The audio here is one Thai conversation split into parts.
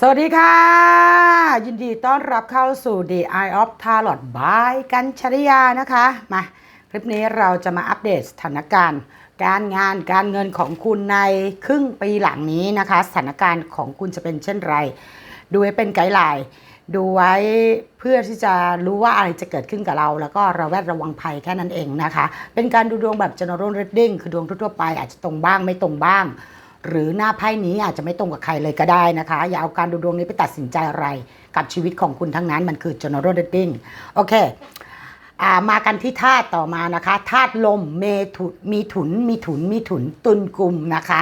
สวัสดีค่ะ ยินดีต้อนรับเข้าสู่ The Eye of Tarot by กัญชริยานะคะ มาคลิปนี้เราจะมาอัปเดตสถานการณ์ การงานการเงินของคุณในครึ่งปีหลังนี้นะคะ สถานการณ์ของคุณจะเป็นเช่นไร ดูไว้เป็นไกด์ไลน์ดูไว้เพื่อที่จะรู้ว่าอะไรจะเกิดขึ้นกับเรา แล้วก็ระแวดระวังภัยแค่นั้นเองนะคะ เป็นการดูดวงแบบ general reading คือดวงทั่วไปอาจจะตรงบ้างไม่ตรงบ้าง หรือหน้าไพ่นี้อาจจะไม่ตรงกับใครเลยก็ได้นะคะ อย่าเอาการดูดวงนี้ไปตัดสินใจอะไรกับชีวิตของคุณทั้งนั้นมันคือ general reading โอเคมากันที่ธาตุต่อมานะคะธาตุลมเมถุมีถุนมีถุนมีถุนตุนกลุ่มนะคะ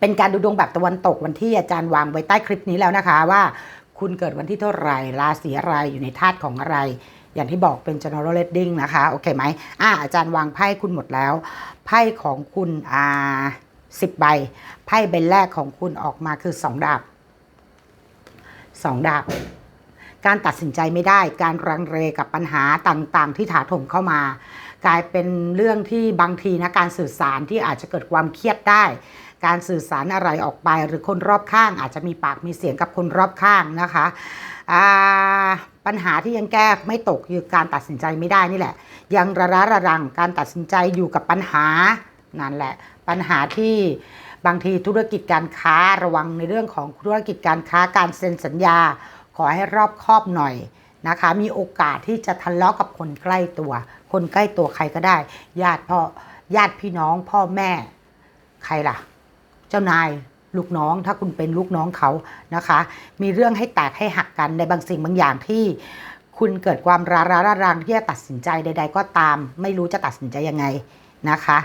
เป็นการดูดวงแบบตะวันตกวันที่อาจารย์วางไว้ใต้คลิปนี้แล้วนะคะว่า คุณเกิดวันที่เท่าไหร่ราศีอะไรอยู่ในธาตุของอะไร อย่างที่บอกเป็น general reading นะคะ โอเคไหมอ่าอาจารย์วางไพ่คุณหมดแล้ว ไพ่ของคุณอ่าสิบใบ ไพ่ใบแรกของคุณออกมาคือสองดาบสองดาบ การตัดสินใจไม่ได้ การรังเรกับปัญหาต่างๆ ที่ถาโถมเข้ามากลายเป็นเรื่องที่บางทีนะการสื่อสารที่อาจจะเกิดความเครียดได้ การสื่อสารอะไรออกไปหรือคนรอบข้าง อาจจะมีปากมีเสียงกับคนรอบข้างนะคะอ่า ปัญหาที่ยังแก้ไม่ตกคือการตัดสินใจไม่ได้นี่แหละ ยังระระระรังการตัดสินใจอยู่กับปัญหานั่นแหละ ปัญหาที่บางทีธุรกิจการค้าระวังในเรื่องของธุรกิจการค้าการเซ็นสัญญา ขอให้รอบคอบหน่อยนะคะ มีโอกาสที่จะทะเลาะกับคนใกล้ตัว คนใกล้ตัวใครก็ได้ ญาติพ่อญาติพี่น้องพ่อแม่ ใครล่ะ เจ้านาย ลูกน้อง ถ้าคุณเป็นลูกน้องเขานะคะ มีเรื่องให้แตกให้หักกันในบางสิ่งบางอย่างที่คุณเกิดความราราระรังที่จะตัดสินใจใด ๆ ก็ตาม ไม่รู้จะตัดสินใจยังไงนะคะ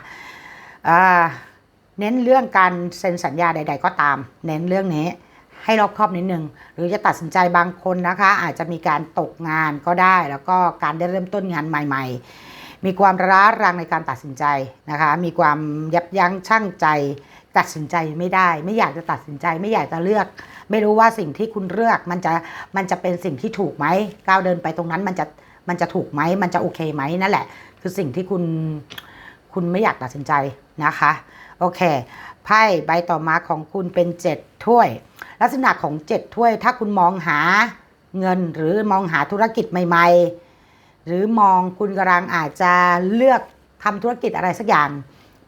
เน้นเรื่องการเซ็นสัญญาใด ๆ ก็ตาม เน้นเรื่องนี้ให้รอบคอบนิดนึง หรือจะตัดสินใจบางคนนะคะ อาจจะมีการตกงานก็ได้ แล้วก็การได้เริ่มต้นงานใหม่ ๆ มีความร้ารังในการตัดสินใจนะคะ มีความยับยั้งชั่งใจ ตัดสินใจไม่ได้ ไม่อยากจะตัดสินใจไม่อยากจะเลือก ไม่รู้ว่าสิ่งที่คุณเลือกมันจะมันจะเป็นสิ่งที่ถูกไหมก้าวเดินไปตรงนั้นมันจะมันจะถูกไหมมันจะโอเคไหมนั่นแหละ คือสิ่งที่คุณคุณไม่อยากตัดสินใจนะคะโอเคไพ่ใบต่อมาของคุณเป็นเจ็ดถ้วย ลักษณะของเจ็ดถ้วย ถ้าคุณมองหาเงินหรือมองหาธุรกิจใหม่ ๆ หรือมองคุณกำลังอาจจะเลือกทำธุรกิจอะไรสักอย่าง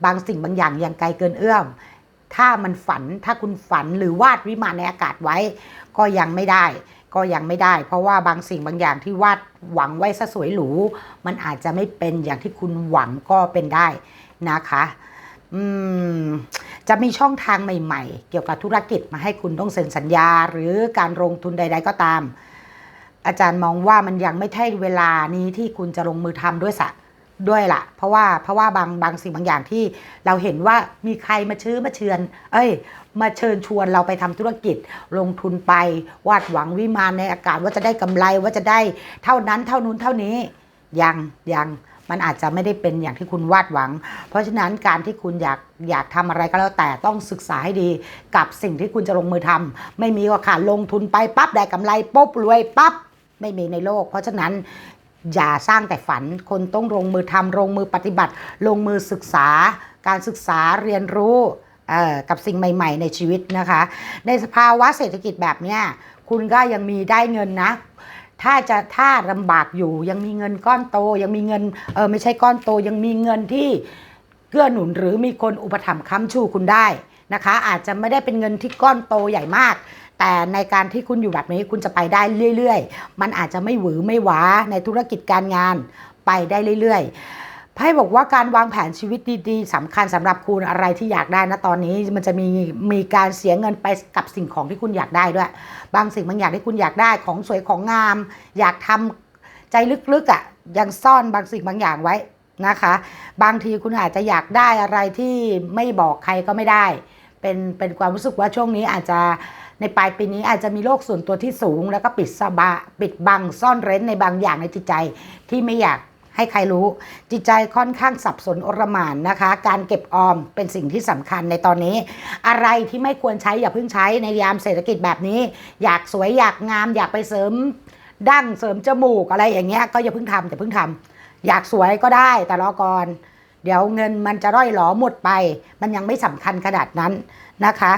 บางสิ่งบางอย่างยังไกลเกินเอื้อม ถ้ามันฝันถ้าคุณฝันหรือวาดวิมานในอากาศไว้ ก็ยังไม่ได้ ก็ยังไม่ได้ เพราะว่าบางสิ่งบางอย่างที่วาดหวังไว้ซะสวยหรูมันอาจจะไม่เป็นอย่างที่คุณหวังก็เป็นได้นะคะอืมจะมีช่องทางใหม่ ๆ เกี่ยวกับธุรกิจมาให้คุณต้องเซ็นสัญญา หรือการลงทุนใด ๆ ก็ตาม อาจารย์มองว่ามันยังไม่ใช่เวลานี้ที่คุณจะลงมือทำด้วยสะ ด้วยละเพราะว่าเพราะว่าบางบางสิ่งบางอย่างที่เราเห็นว่ามีใครมาชื้อมาเชือนเอ้ย มาเชิญชวนเราไปทำธุรกิจ ลงทุนไปวาดหวังวิมานในอากาศว่าจะได้กำไรว่าจะได้เท่านั้นเท่านู้นเท่านี้ยังยังมันอาจจะไม่ได้เป็นอย่างที่คุณวาดหวัง เพราะฉะนั้นการที่คุณอยากอยากทำอะไรก็แล้วแต่ต้องศึกษาให้ดีกับสิ่งที่คุณจะลงมือทำไม่มีว่าขาดลงทุนไปปั๊บได้กำไรปุ๊บรวยปั๊บไม่มีในโลก เพราะฉะนั้น อย่าสร้างแต่ฝัน คนต้องลงมือทำลงมือปฏิบัติ ลงมือศึกษา การศึกษาเรียนรู้กับสิ่งใหม่ ๆ ในชีวิตนะคะ ในสภาวะเศรษฐกิจแบบเนี้ยคุณก็ยังมีได้เงินนะ ถ้าจะถ้าลำบากอยู่ ยังมีเงินก้อนโต ยังมีเงินเออไม่ใช่ก้อนโต ยังมีเงินที่เกื้อหนุนหรือมีคนอุปถัมภ์ค้ำชูคุณได้นะคะ อาจจะไม่ได้เป็นเงินที่ก้อนโตใหญ่มาก แต่ในการที่คุณอยู่แบบนี้คุณจะไปได้เรื่อย ๆ มันอาจจะไม่หวือไม่หวาในธุรกิจการงานไปได้เรื่อย ๆไพ่บอกว่าการวางแผนชีวิตดีๆสำคัญสำหรับคุณอะไรที่อยากได้นะตอนนี้มันจะมีมีการเสียเงินไปกับสิ่งของที่คุณอยากได้ด้วย บางสิ่งบางอย่างที่คุณอยากได้ของสวยของงาม อยากทำใจลึกๆอะ่ะยังซ่อนบางสิ่งบางอย่างไว้นะคะ บางทีคุณอาจจะอยากได้อะไรที่ไม่บอกใครก็ไม่ได้ เป็นเป็นความรู้สึกว่าช่วงนี้อาจจะ ในปลายปีนี้อาจจะมีโลกส่วนตัวที่สูง แล้วก็ปิดสบาปิดบังซ่อนเร้นในบางอย่างในจิตใจที่ไม่อยากให้ใครรู้ จิตใจค่อนข้างสับสนอรมานนะคะ การเก็บออมเป็นสิ่งที่สำคัญในตอนนี้ อะไรที่ไม่ควรใช้อย่าเพิ่งใช้ในยามเศรษฐกิจแบบนี้ อยากสวยอยากงาม อยากไปเสริมดั้งเสริมจมูกอะไรอย่างเงี้ยก็อย่าเพิ่งทำอย่าเพิ่งทำอยากสวยก็ได้แต่รอก่อนเดี๋ยวเงินมันจะร่อยหลอหมดไป มันยังไม่สำคัญขนาดนั้นนะคะ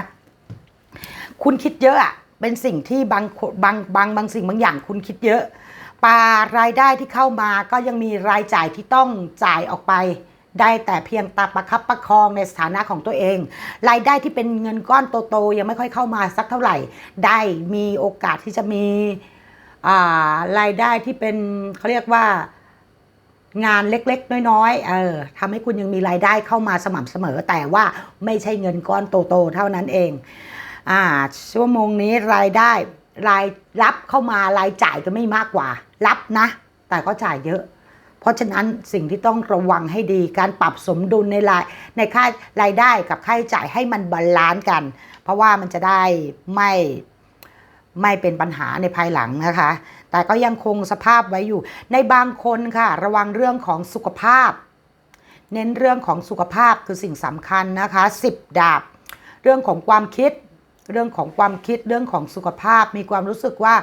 คุณคิดเยอะอะเป็นสิ่งที่บางบางบางบางสิ่งบางอย่างคุณคิดเยอะปารายได้ที่เข้ามาก็ยังมีรายจ่ายที่ต้องจ่ายออกไป ได้แต่เพียงตาประคับประคองในสถานะของตัวเอง รายได้ที่เป็นเงินก้อนโตๆยังไม่ค่อยเข้ามาสักเท่าไหร่ ได้มีโอกาสที่จะมีรายได้ที่เป็นเขาเรียกว่างานเล็กๆ น้อยๆ เออทำให้คุณยังมีรายได้เข้ามาสม่ำเสมอ แต่ว่าไม่ใช่เงินก้อนโตๆ เท่านั้นเอง อ่าชั่วโมงนี้รายได้รายรับเข้ามารายจ่ายก็ไม่มากกว่า รับนะ แต่ก็จ่ายเยอะ เพราะฉะนั้นสิ่งที่ต้องระวังให้ดีการปรับสมดุลในรายในค่ารายได้กับค่าใช้จ่ายให้มันบาลานซ์กัน เพราะว่ามันจะได้ไม่ไม่เป็นปัญหาในภายหลังนะคะ แต่ก็ยังคงสภาพไว้อยู่ ในบางคนค่ะ ระวังเรื่องของสุขภาพ เน้นเรื่องของสุขภาพคือสิ่งสำคัญนะคะ10ดาบ เรื่องของความคิด เรื่องของความคิดเรื่องของสุขภาพ มีความรู้สึกว่า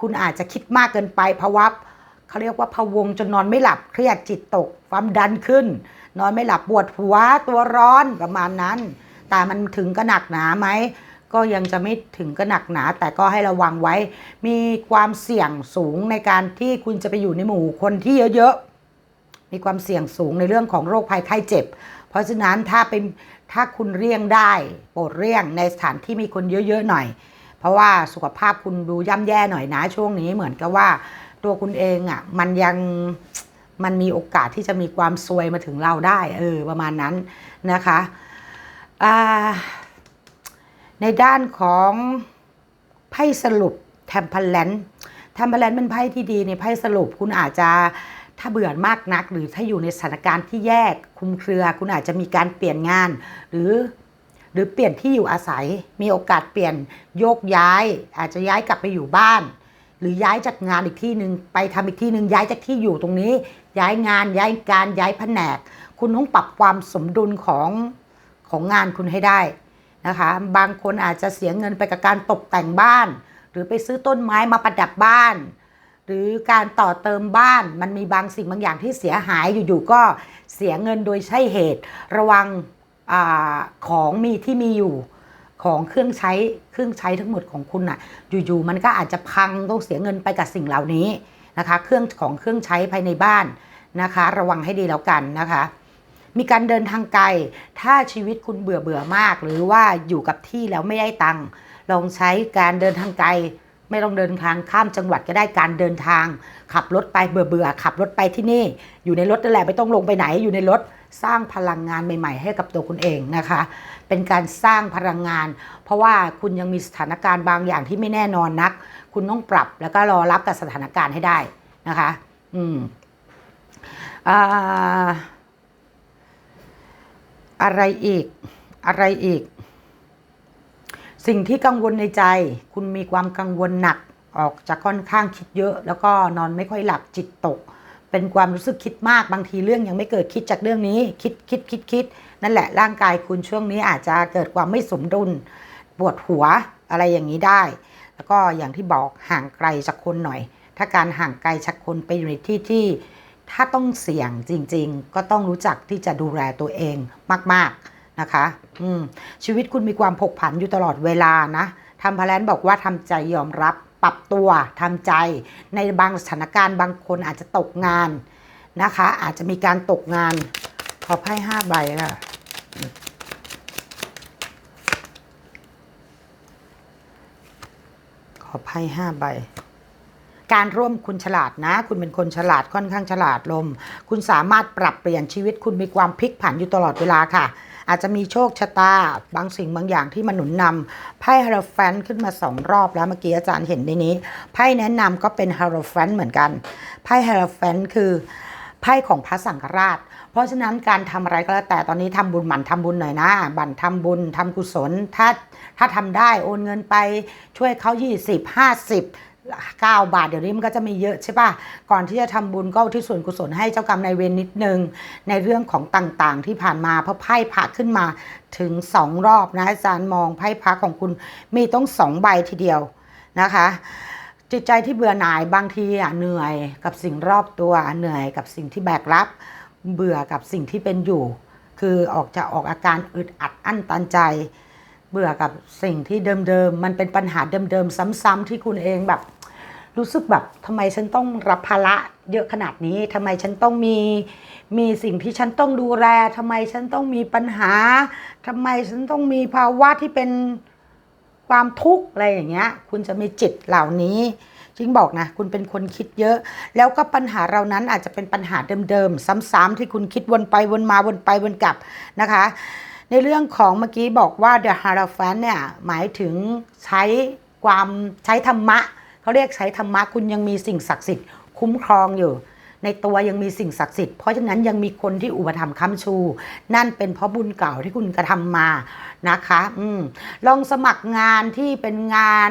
คุณอาจจะคิดมากเกินไปภาวะเขาเรียกว่าพะวงจนนอนไม่หลับเครียดจิตตก ความดันขึ้น นอนไม่หลับปวดหัวตัวร้อนประมาณนั้น แต่มันถึงกระหนักหนาไหมก็ยังจะไม่ถึงกระหนักหนา แต่ก็ให้ระวังไว้ มีความเสี่ยงสูงในการที่คุณจะไปอยู่ในหมู่คนที่เยอะๆมีความเสี่ยงสูงในเรื่องของโรคภัยไข้เจ็บ ราะฉะนั้นถ้าเป็นถ้าคุณเลี่ยงได้ โปรดเลี่ยงในสถานที่มีคนเยอะๆหน่อย เพราะว่าสุขภาพคุณดูย่ำแย่หน่อยนะช่วงนี้เหมือนกับว่าตัวคุณเองอะมันยังมันมีโอกาสที่จะมีความซวยมาถึงเราได้เออประมาณนั้นนะคะในด้านของไพ่สรุปแทมเพลนแทมเพลนเป็นไพ่ที่ดีในไพ่สรุปคุณอาจจะ ถ้าเบื่อมากนัก หรือถ้าอยู่ในสถานการณ์ที่แยกคุมเครือ คุณอาจจะมีการเปลี่ยนงาน หรือหรือเปลี่ยนที่อยู่อาศัย มีโอกาสเปลี่ยนโยกย้าย อาจจะย้ายกลับไปอยู่บ้าน หรือย้ายจากงานอีกที่หนึ่งไปทำอีกที่หนึ่งย้ายจากที่อยู่ตรงนี้ ย้ายงานย้ายการย้ายแผนก คุณต้องปรับความสมดุลของของงานคุณให้ได้นะคะบางคนอาจจะเสียเงินไปกับการตกแต่งบ้าน หรือไปซื้อต้นไม้มาประดับบ้าน หรือการต่อเติมบ้านมันมีบางสิ่งบางอย่างที่เสียหายอยู่ๆก็เสียเงินโดยใช่เหตุ ระวังอของมีที่มีอยู่ของเครื่องใช้เครื่องใช้ทั้งหมดของคุณอะอยู่ๆมันก็อาจจะพังต้องเสียเงินไปกับสิ่งเหล่านี้นะคะ เครื่องของเครื่องใช้ภายในบ้านนะคะ ระวังให้ดีแล้วกันนะคะ มีการเดินทางไกล ถ้าชีวิตคุณเบื่อเบื่อมาก หรือว่าอยู่กับที่แล้วไม่ได้ตังค์ลองใช้การเดินทางไกล ไม่ต้องเดินทางข้ามจังหวัดก็ได้การเดินทาง ขับรถไปเบื่อเบื่อขับรถไปที่นี่ อยู่ในรถนั่นแหละไม่ต้องลงไปไหนอยู่ในรถสร้างพลังงานใหม่ ๆ ให้กับตัวคุณเองนะคะ เป็นการสร้างพลังงาน เพราะว่าคุณยังมีสถานการณ์บางอย่างที่ไม่แน่นอนนัก คุณต้องปรับแล้วก็รอรับกับสถานการณ์ให้ได้นะคะ อืมอ่าอะไรอีกอะไรอีก สิ่งที่กังวลในใจ คุณมีความกังวลหนักออกจะค่อนข้างคิดเยอะ แล้วก็นอนไม่ค่อยหลับจิตตก เป็นความรู้สึกคิดมากบางทีเรื่องยังไม่เกิดคิดจากเรื่องนี้คิดคิดคิดคิดนั่นแหละร่างกายคุณช่วงนี้อาจจะเกิดความไม่สมดุลปวดหัวอะไรอย่างนี้ได้ แล้วก็อย่างที่บอกห่างไกลจากคนหน่อย ถ้าการห่างไกลจากคนไปอยู่ในที่ที่ ถ้าต้องเสี่ยงจริง ๆ ก็ต้องรู้จักที่จะดูแลตัวเองมาก ๆ นะคะอืมชีวิตคุณมีความผกผันอยู่ตลอดเวลานะทำพแลนบอกว่าทำใจยอมรับ ปรับตัวทำใจ ในบางสถานการณ์บางคนอาจจะตกงานนะคะ อาจจะมีการตกงาน ขอไพ่ห้าใบค่ะขอไพ่ห้าใบการร่วมคุณฉลาดนะ คุณเป็นคนฉลาดค่อนข้างฉลาดลม คุณสามารถปรับเปลี่ยนชีวิตคุณมีความพลิกผันอยู่ตลอดเวลาค่ะ อาจจะมีโชคชะตาบางสิ่งบางอย่างที่มาหนุนนำไพ่ฮาร์แฟนขึ้นมาสองรอบแล้วเมื่อกี้อาจารย์เห็นในนี้ไพ่แนะนำก็เป็นฮาร์แฟนเหมือนกันไพ่ฮาร์แฟนคือไพ่ของพระสังฆราช เพราะฉะนั้นการทำอะไรก็แล้วแต่ตอนนี้ทำบุญหมั่นทำบุญหน่อยนะบั่นทำบุญทำกุศลถ้าถ้าทำได้โอนเงินไปช่วยเขา20 50 9 บาท เดี๋ยวนี้มันก็จะมีเยอะใช่ป่ะก่อนที่จะทำบุญก็ที่ส่วนกุศลให้เจ้ากรรมนายเวรนิดนึง ในเรื่องของต่างๆ ที่ผ่านมาเพราะไพ่พระขึ้นมาถึง 2 รอบนะอาจารย์มองไพ่พระของคุณมีต้องสองใบทีเดียวนะคะจิตใจที่เบื่อหน่ายบางทีอะเหนื่อยกับสิ่งรอบตัวเหนื่อยกับสิ่งที่แบกรับ เบื่อกับสิ่งที่เป็นอยู่ คือออกจะออกอาการอึดอัดอั้นตันใจ เบื่อกับสิ่งที่เดิมๆมันเป็นปัญหาเดิมๆซ้ำๆที่คุณเองแบบ รู้สึกแบบทำไมฉันต้องรับภาระเยอะขนาดนี้ทำไมฉันต้องมีมีสิ่งที่ฉันต้องดูแลทำไมฉันต้องมีปัญหาทำไมฉันต้องมีภาวะที่เป็นความทุกข์อะไรอย่างเงี้ย คุณจะมีจิตเหล่านี้จริงบอกนะคุณเป็นคนคิดเยอะ แล้วก็ปัญหาเรานั้นอาจจะเป็นปัญหาเดิมๆซ้ำๆที่คุณคิดวนไปวนมาวนไปวนกลับนะคะ ในเรื่องของเมื่อกี้บอกว่า The Hierophant เนี่ยหมายถึงใช้ความใช้ธรรมะ เขาเรียกใช้ธรรมะคุณยังมีสิ่งศักดิ์สิทธิ์คุ้มครองอยู่ ในตัวยังมีสิ่งศักดิ์สิทธิ์เพราะฉะนั้นยังมีคนที่อุปถัมภ์ค้ำชู นั่นเป็นเพราะบุญเก่าที่คุณกระทำมานะคะ อืมลองสมัครงานที่เป็นงาน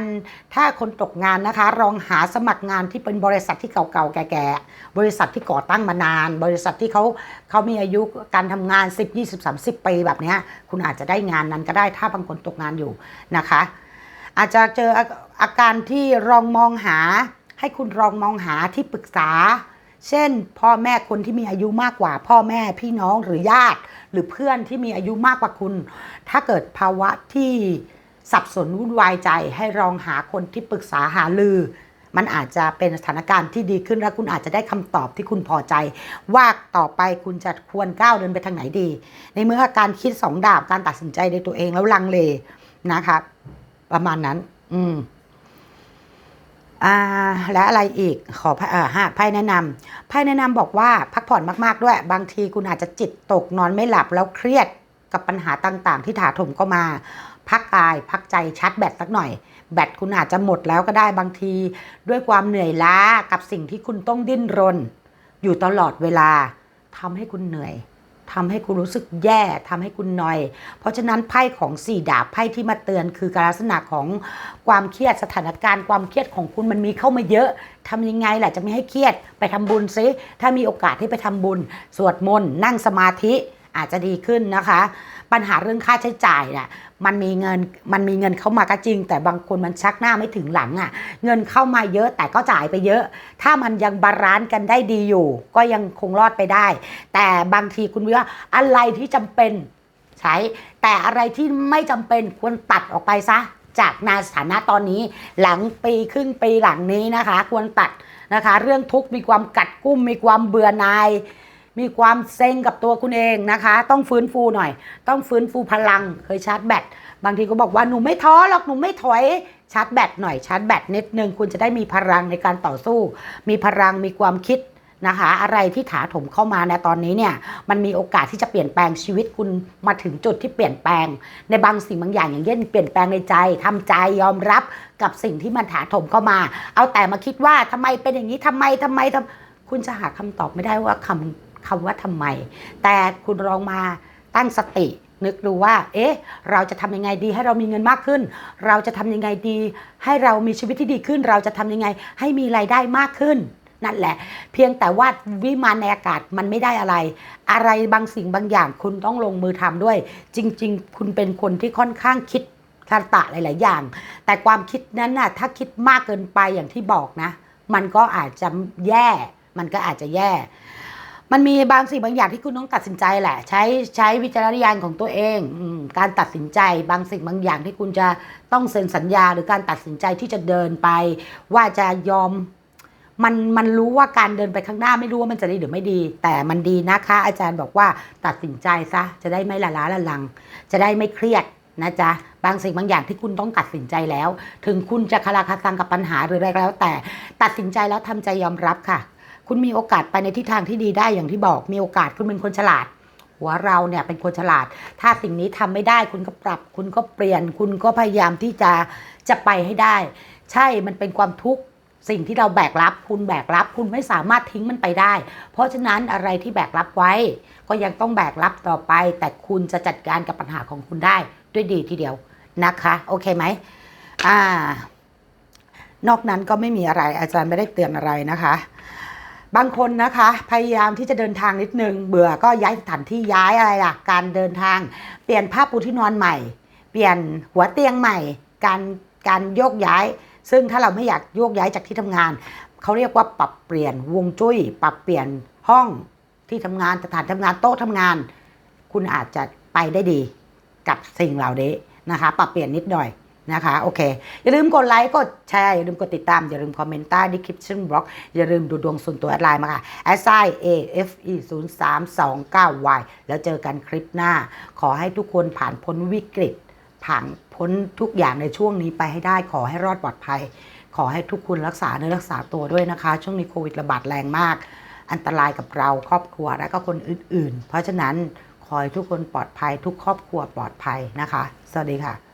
ถ้าคนตกงานนะคะ ลองหาสมัครงานที่เป็นบริษัทที่เก่าๆแก่ๆบริษัทที่ก่อตั้งมานาน บริษัทที่เขาเขามีอายุการทำงาน 10 20 30ปีแบบนี้คุณอาจจะได้งานนั้นก็ได้ถ้าบางคนตกงานอยู่นะคะ อาจจะเจออาการที่ลองมองหา ให้คุณลองมองหาที่ปรึกษา เช่น พ่อแม่คนที่มีอายุมากกว่า พ่อแม่พี่น้องหรือญาติ หรือเพื่อนที่มีอายุมากกว่าคุณ ถ้าเกิดภาวะที่สับสนวุ่นวายใจให้ลองหาคนที่ปรึกษาหาลือ มันอาจจะเป็นสถานการณ์ที่ดีขึ้นและคุณอาจจะได้คำตอบที่คุณพอใจ ว่าต่อไปคุณจะควรก้าวเดินไปทางไหนดี ในเมื่อการคิดสองดาบการตัดสินใจในตัวเองแล้วลังเลนะคะ ประมาณนั้น อืม อ่า และอะไรอีก ขอไพ่อ่าไพ่แนะนำไพ่แนะนำบอกว่าพักผ่อนมากๆด้วย บางทีคุณอาจจะจิตตกนอนไม่หลับแล้วเครียดกับปัญหาต่าง ๆ ที่ถาถมเข้ามา พักกาย พักใจชาร์จแบตสักหน่อย แบตคุณอาจจะหมดแล้วก็ได้บางที ด้วยความเหนื่อยล้ากับสิ่งที่คุณต้องดิ้นรน อยู่ตลอดเวลาทำให้คุณเหนื่อย ทำให้คุณรู้สึกแย่ทำให้คุณหน่อย เพราะฉะนั้นไพ่ของสี่ดาบไพ่ที่มาเตือนคือการลักษณะของความเครียดสถานการณ์ความเครียดของคุณมันมีเข้ามาเยอะทำยังไงแหละจะไม่ให้เครียดไปทำบุญซิถ้ามีโอกาสที่ไปทำบุญ สวดมนต์นั่งสมาธิอาจจะดีขึ้นนะคะ ปัญหาเรื่องค่าใช้จ่ายน่ะมันมีเงินมันมีเงินเข้ามาก็จริง แต่บางคนมันชักหน้าไม่ถึงหลังอะ เงินเข้ามาเยอะแต่ก็จ่ายไปเยอะ ถ้ามันยังบาลานซ์กันได้ดีอยู่ ก็ยังคงรอดไปได้ แต่บางทีคุณวิว่าอะไรที่จำเป็นใช้ แต่อะไรที่ไม่จำเป็นควรตัดออกไปซะจากนาสถานะตอนนี้หลังปีครึ่งปีหลังนี้นะคะ ควรตัดนะคะ เรื่องทุกข์มีความกัดกุ้มมีความเบื่อหน่าย มีความเซ็งกับตัวคุณเองนะคะ ต้องฟื้นฟูหน่อย ต้องฟื้นฟูพลัง เคยชาร์จแบต บางทีก็บอกว่าหนูไม่ท้อหรอกหนูไม่ถอย ชาร์จแบตหน่อย ชาร์จแบตนิดนึงคุณจะได้มีพลังในการต่อสู้ มีพลัง มีความคิดนะคะอะไรที่ถาถมเข้ามาในตอนนี้เนี่ยมันมีโอกาสที่จะเปลี่ยนแปลงชีวิตคุณมาถึงจุดที่เปลี่ยนแปลง ในบางสิ่งบางอย่างอย่างเช่นเปลี่ยนแปลงในใจทำใจยอมรับกับสิ่งที่มันถาถมเข้ามา เอาแต่มาคิดว่าทำไมเป็นอย่างนี้ทำไมทำไมทำคุณจะหาคำตอบไม่ได้ว่าคำ คำว่าทำไม แต่คุณลองมาตั้งสตินึกดูว่า เอ๊ะ เราจะทำยังไงดีให้เรามีเงินมากขึ้น เราจะทำยังไงดี ให้เรามีชีวิตที่ดีขึ้น เราจะทำยังไงให้มีรายได้มากขึ้น นั่นแหละ เพียงแต่ว่าวิมานในอากาศมันไม่ได้อะไร อะไรบางสิ่งบางอย่างคุณต้องลงมือทำด้วย จริง ๆ คุณเป็นคนที่ค่อนข้างคิดทันตะหลาย ๆ อย่าง แต่ความคิดนั้นน่ะ ถ้าคิดมากเกินไปอย่างที่บอกนะ มันก็อาจจะแย่ มันก็อาจจะแย่ มันมีบางสิ่งบางอย่างที่คุณต้องตัดสินใจแหละ ใช้ใช้วิจารณญาณของตัวเองอการตัดสินใจบางสิ่งบางอย่างที่คุณจะต้องเซ็นสัญญา หรือการตัดสินใจที่จะเดินไป ว่าจะยอมมันมันรู้ว่าการเดินไปข้างหน้าไม่รู้ว่ามันจะดีหรือไม่ดี แต่มันดีนะคะ อาจารย์บอกว่าตัดสินใจซะจะได้ไม่ละล้าละลัง จะได้ไม่เครียดนะจ๊ะบางสิ่งบางอย่างที่คุณต้องตัดสินใจแล้ว ถึงคุณจะคาราคาซังกับปัญหาหรืออะไรก็แล้ว แต่ตัดสินใจแล้วทำใจยอมรับค่ะ คุณมีโอกาสไปในทิศทางที่ดีได้อย่างที่บอกมีโอกาสคุณเป็นคนฉลาด หัวเราเนี่ยเป็นคนฉลาด ถ้าสิ่งนี้ทำไม่ได้คุณก็ปรับ คุณก็เปลี่ยน คุณก็พยายามที่จะจะไปให้ได้ ใช่มันเป็นความทุกข์สิ่งที่เราแบกรับ คุณแบกรับ คุณไม่สามารถทิ้งมันไปได้ เพราะฉะนั้นอะไรที่แบกรับไว้ ก็ยังต้องแบกรับต่อไป แต่คุณจะจัดการกับปัญหาของคุณได้ด้วยดีทีเดียวนะคะโอเคไหมอ่านอกนั้นก็ไม่มีอะไรอาจารย์ไม่ได้เตือนอะไรนะคะ บางคนนะคะพยายามที่จะเดินทางนิดนึง เบื่อก็ย้ายสถานที่ย้ายอะไรล่ะ การเดินทาง เปลี่ยนผ้าปูที่นอนใหม่ เปลี่ยนหัวเตียงใหม่ การการโยกย้าย ซึ่งถ้าเราไม่อยากโยกย้ายจากที่ทำงานเขาเรียกว่าปรับเปลี่ยนวงจุ้ย ปรับเปลี่ยนห้องที่ทำงานสถานทำงานโต๊ะทำงาน คุณอาจจะไปได้ดีกับสิ่งเหล่านี้นะคะ ปรับเปลี่ยนนิดหน่อย นะคะ โอเค อย่าลืมกดไลค์กดแชร์อย่าลืมกดติดตาม อย่าลืมคอมเมนต์ใต้ description box อย่าลืมดูดวงส่วนตัวแอดไลน์มาค่ะ s i a f e 0 3 2 9 y แล้วเจอกันคลิปหน้า ขอให้ทุกคนผ่านพ้นวิกฤต ผ่านพ้นทุกอย่างในช่วงนี้ไปให้ได้ ขอให้รอดปลอดภัย ขอให้ทุกคนรักษาเนื้อรักษาตัวด้วยนะคะ ช่วงนี้โควิดระบาดแรงมาก อันตรายกับเราครอบครัวและก็คนอื่น ๆ เพราะฉะนั้นขอให้ทุกคนปลอดภัย ทุกครอบครัวปลอดภัยนะคะ สวัสดีค่ะ